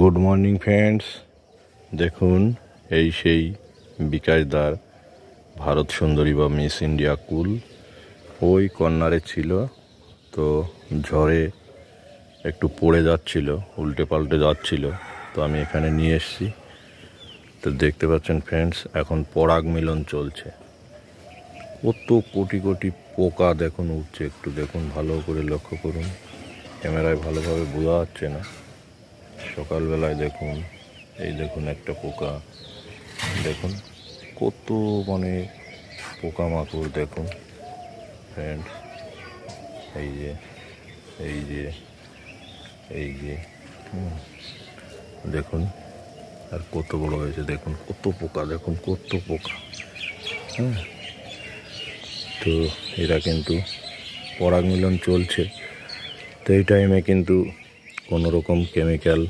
Good morning friends দেখুন, এই সেই বিকাশদার ভারত সুন্দরী বা মিস ইন্ডিয়া কুল। ওই কর্নারে ছিল, তো ঝড়ে একটু পড়ে যাচ্ছিল উল্টে পাল্টে যাচ্ছিল, তো আমি এখানে নিয়ে এসেছি। তো দেখতে পাচ্ছেন ফ্রেন্ডস এখন পরাগ মিলন চলছে। কত কোটি কোটি পোকা দেখুন উঠছে, একটু দেখুন, ভালো করে লক্ষ্য করুন। ক্যামেরায় ভালোভাবে বোঝা যাচ্ছে না। সকালবেলায় দেখুন, এই দেখুন একটা পোকা। দেখুন, কত মানে পোকামাকড় দেখুন। ফ্রেন্ডস এই যে এই যে এই যে দেখুন, আর কত বড় হয়েছে, দেখুন, কত পোকা, দেখুন, কত পোকা। হ্যাঁ তো এরা কিন্তু পরাগ মিলন চলছে। তো এই টাইমে কিন্তু কোনো রকম কেমিক্যাল